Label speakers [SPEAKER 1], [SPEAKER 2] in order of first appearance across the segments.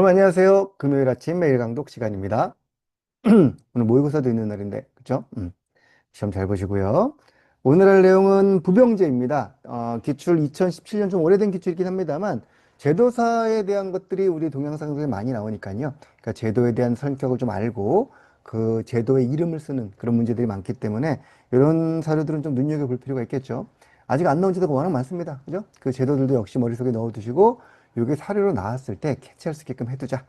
[SPEAKER 1] 여러분 안녕하세요. 금요일 아침 매일 강독 시간입니다. 오늘 모의고사도 있는 날인데, 그죠? 음, 시험 잘 보시고요. 오늘 할 내용은 부병제입니다. 어, 기출 2017년 좀 오래된 기출이긴 합니다만, 제도사에 대한 것들이 우리 동영상에 많이 나오니까요. 그러니까 제도에 대한 성격을 좀 알고, 그 제도의 이름을 쓰는 그런 문제들이 많기 때문에, 이런 사료들은 좀 눈여겨볼 필요가 있겠죠. 아직 안 나온 제도가 워낙 많습니다. 그죠? 그 제도들도 역시 머릿속에 넣어두시고, 이게 사료로 나왔을 때 캐치할 수 있게끔 해두자.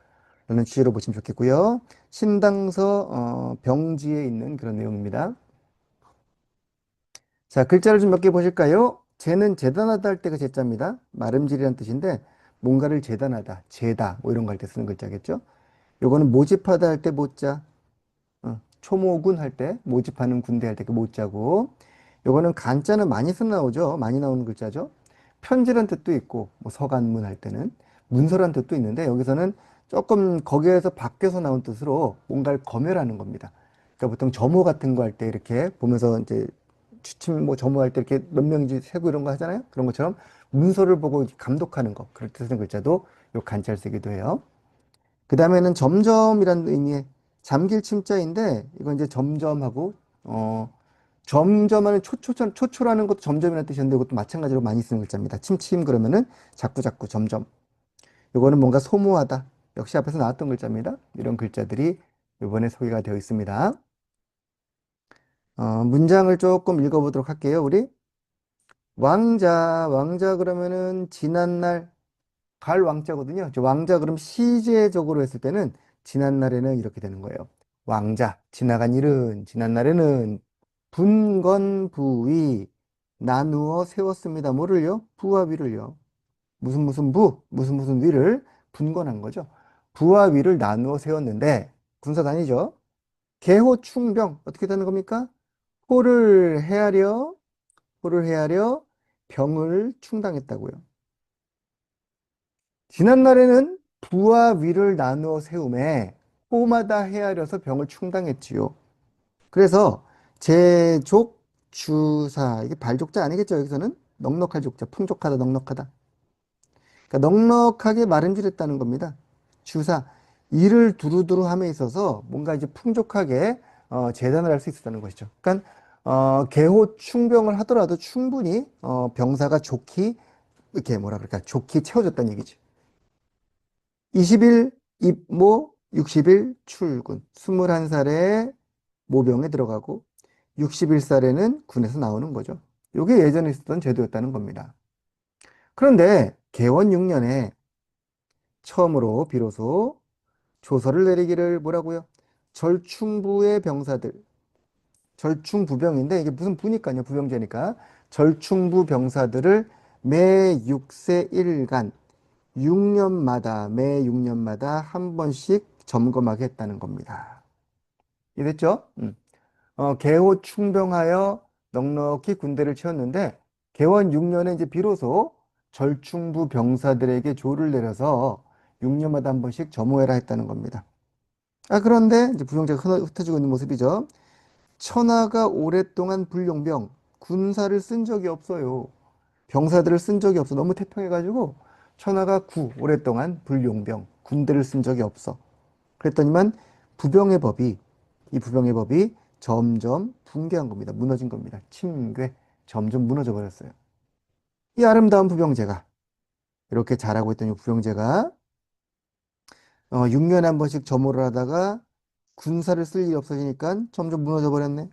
[SPEAKER 1] 라는 취지로 보시면 좋겠고요. 신당서 어, 병지에 있는 그런 내용입니다. 자, 글자를 좀 몇 개 보실까요? 재는 재단하다 할 때가 재자입니다. 마름질이라는 뜻인데 뭔가를 재단하다, 재다 뭐 이런 거 할 때 쓰는 글자겠죠. 요거는 모집하다 할 때 모자, 어, 초모군 할 때 모집하는 군대 할 때 그 모자고 요거는 간자는 많이 쓰 나오죠. 많이 나오는 글자죠. 편지란 뜻도 있고 뭐 서간문 할 때는 문서란 뜻도 있는데 여기서는 조금 거기에서 바뀌어서 나온 뜻으로 뭔가를 검열하는 겁니다. 그러니까 보통 점호 같은 거 할 때 이렇게 보면서 이제 추침 뭐 점호할 때 이렇게 몇 명인지 세고 이런 거 하잖아요. 그런 것처럼 문서를 보고 감독하는 거 그럴 때 쓰는 글자도 요 간자를 쓰기도 해요. 그 다음에는 점점이라는 의미의 잠길 침자인데 이건 이제 점점하고 어 점점하는 초초, 초초라는 것도 점점이라는 뜻이었는데 이것도 마찬가지로 많이 쓰는 글자입니다. 침침 그러면은 자꾸 자꾸 점점. 이거는 뭔가 소모하다. 역시 앞에서 나왔던 글자입니다. 이런 글자들이 이번에 소개가 되어 있습니다. 어, 문장을 조금 읽어보도록 할게요. 우리 왕자, 왕자 그러면은 지난날 갈 왕자거든요. 왕자 그럼 시제적으로 했을 때는 지난날에는 이렇게 되는 거예요. 왕자, 지나간 일은 지난날에는 분건부위 나누어 세웠습니다. 뭐를요? 부와 위를요. 무슨 무슨 부, 무슨 무슨 위를 분건한 거죠. 부와 위를 나누어 세웠는데 군사단이죠. 개호 충병 어떻게 되는 겁니까? 호를 헤아려 호를 헤아려 병을 충당했다고요. 지난날에는 부와 위를 나누어 세움에 호마다 헤아려서 병을 충당했지요. 그래서 제족 주사. 이게 발족자 아니겠죠 여기서는? 넉넉할 족자. 풍족하다 넉넉하다. 그러니까 넉넉하게 마름질했다는 겁니다. 주사. 일을 두루두루 함에 있어서 뭔가 이제 풍족하게 어, 재단을 할 수 있었다는 것이죠. 그러니까 어, 개호 충병을 하더라도 충분히 어, 병사가 좋기 이렇게 뭐라 그럴까? 좋게 채워졌다는 얘기죠. 20일 입모 60일 출군. 21살에 모병에 들어가고 61살에는 군에서 나오는 거죠. 이게 예전에 있었던 제도였다는 겁니다. 그런데 개원 6년에 처음으로 비로소 조서를 내리기를 뭐라고요? 절충부의 병사들 절충부병인데 이게 무슨 부니까요 부병제니까 절충부 병사들을 매 6세 1간 6년마다 매 6년마다 한 번씩 점검하게 했다는 겁니다. 이해됐죠? 음. 어, 개호 충병하여 넉넉히 군대를 채웠는데 개원 6년에 이제 비로소 절충부 병사들에게 조를 내려서 6년마다 한 번씩 점호해라 했다는 겁니다. 아, 그런데 이제 부병제가 흩어지고 있는 모습이죠. 천하가 오랫동안 불용병, 군사를 쓴 적이 없어요. 병사들을 쓴 적이 없어. 너무 태평해가지고 천하가 구, 오랫동안 불용병, 군대를 쓴 적이 없어. 그랬더니만 부병의 법이, 이 부병의 법이 점점 붕괴한 겁니다. 무너진 겁니다. 침괴. 점점 무너져 버렸어요. 이 아름다운 부병제가 이렇게 잘하고 있던 이 부병제가 어, 6년에 한 번씩 점호를 하다가 군사를 쓸 일이 없어지니까 점점 무너져 버렸네.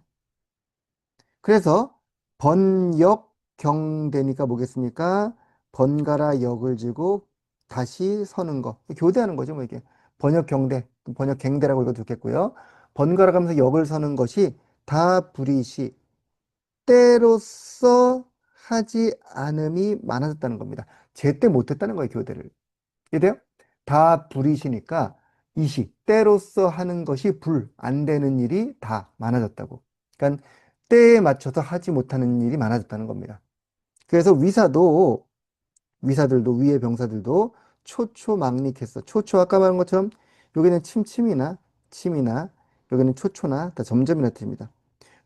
[SPEAKER 1] 그래서 번역 경되니까 뭐겠습니까? 번갈아 역을 지고 다시 서는 거. 교대하는 거죠, 뭐 이게. 번역 경대, 번역 갱대라고 읽어도 좋겠고요. 번갈아 가면서 역을 서는 것이 다 불이시 때로써 하지 않음이 많아졌다는 겁니다. 제때 못했다는 거예요, 교대를. 이해돼요? 다 불이시니까 이시, 때로써 하는 것이 불, 안 되는 일이 다 많아졌다고. 그러니까 때에 맞춰서 하지 못하는 일이 많아졌다는 겁니다. 그래서 위사도, 위사들도, 위의 병사들도 초초망릭했어. 초초, 아까 말한 것처럼 여기는 침침이나 침이나 여기는 초초나 다 점점이나 뜻입니다.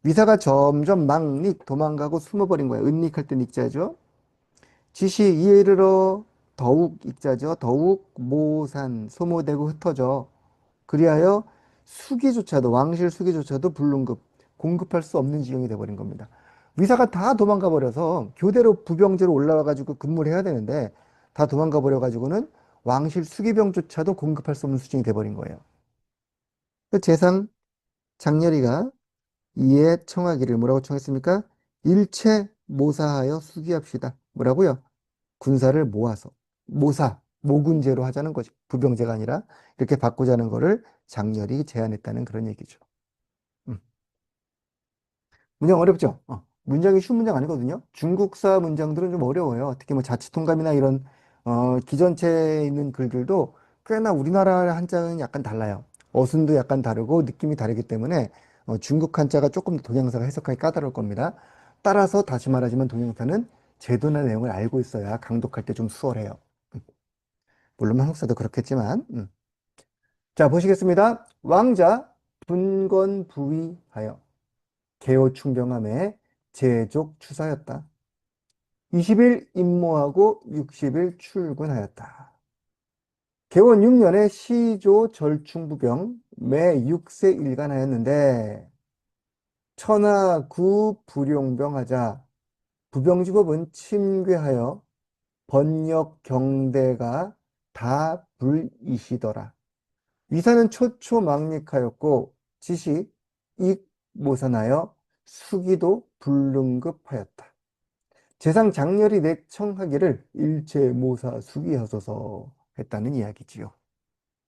[SPEAKER 1] 위사가 점점 망릭 도망가고 숨어버린 거예요. 은닉할 때 닉자죠. 지시 이에 이르러 더욱 익자죠. 더욱 모산, 소모되고 흩어져. 그리하여 수기조차도, 왕실 수기조차도 불능급, 공급할 수 없는 지경이 돼버린 겁니다. 위사가 다 도망가 버려서 교대로 부병제로 올라와 가지고 근무를 해야 되는데 다 도망가 버려 가지고는 왕실 수기병조차도 공급할 수 없는 수준이 돼버린 거예요. 그 재상 장렬이가 이에 청하기를 뭐라고 청했습니까? 일체 모사하여 수기합시다. 뭐라고요? 군사를 모아서 모사, 모군제로 하자는 거죠. 부병제가 아니라 이렇게 바꾸자는 거를 장렬이 제안했다는 그런 얘기죠. 음. 문장 어렵죠? 어, 문장이 쉬운 문장 아니거든요. 중국사 문장들은 좀 어려워요. 특히 뭐 자치통감이나 이런 어, 기전체에 있는 글들도 꽤나 우리나라 한자는 약간 달라요. 어순도 약간 다르고 느낌이 다르기 때문에 어, 중국 한자가 조금 더 동양사가 해석하기 까다로울 겁니다. 따라서 다시 말하지만 동양사는 제도나 내용을 알고 있어야 강독할 때 좀 수월해요. 음. 물론 한국사도 그렇겠지만. 음. 자, 보시겠습니다. 왕자 분건부위하여 개호충병함에 제족 추사였다. 20일 임모하고 60일 출근하였다. 개원 6년에 시조 절충부병 매 6세 일간하였는데 천하구 불용병하자 부병직업은 침괴하여 번역 경대가 다 불이시더라. 위사는 초초망lik하였고 지시 익모산하여 수기도 불능급하였다. 재상 장렬이 내청하기를 일체모사 수기하소서 했다는 이야기지요.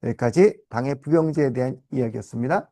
[SPEAKER 1] 여기까지 당의 부병제에 대한 이야기였습니다.